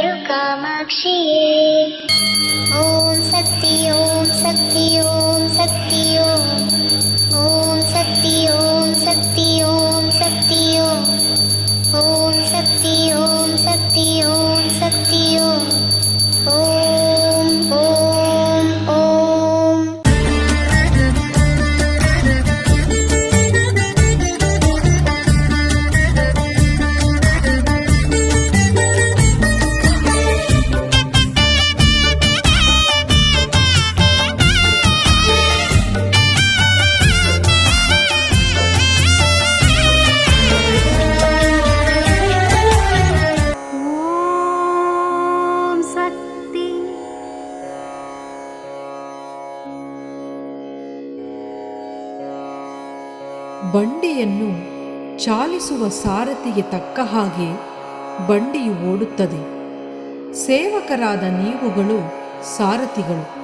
கரு காமாட்சியே ஓம் சக்தி ஓம் ಬಂಡಿಯನ್ನು ಚಾಲಿಸುವ ಸಾರಥಿಗೆ ತಕ್ಕ ಹಾಗೆ ಬಂಡಿಯು ಓಡುತ್ತದೆ. ಸೇವಕರಾದ ನೀವುಗಳು ಸಾರಥಿಗಳು.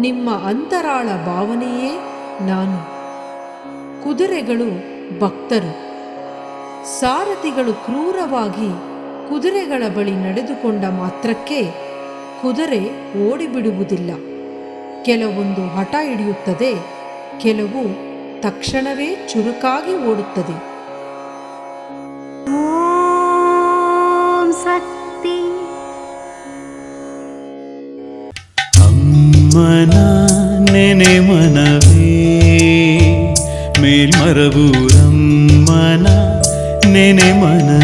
ನಿಮ್ಮ ಅಂತರಾಳ ಭಾವನೆಯೇ ನಾನು. ಕುದುರೆಗಳು ಭಕ್ತರು. ಸಾರಥಿಗಳು ಕ್ರೂರವಾಗಿ ಕುದುರೆಗಳ ಬಳಿ ನಡೆದುಕೊಂಡ ಮಾತ್ರಕ್ಕೆ ಕುದುರೆ ಓಡಿಬಿಡುವುದಿಲ್ಲ. ಕೆಲವೊಂದು ಹಠ ಹಿಡಿಯುತ್ತದೆ, ಕೆಲವು ತಕ್ಷಣವೇ ಚುರುಕಾಗಿ ಓಡುತ್ತದೆ. ಓಂ ಶಕ್ತಿ. ಅಮ್ಮನ ನೆನೆ ಮನವೇ ಮೇಲ್ಮರಬೂರಮ್ಮನ ನೆನೆ ಮನವೇ.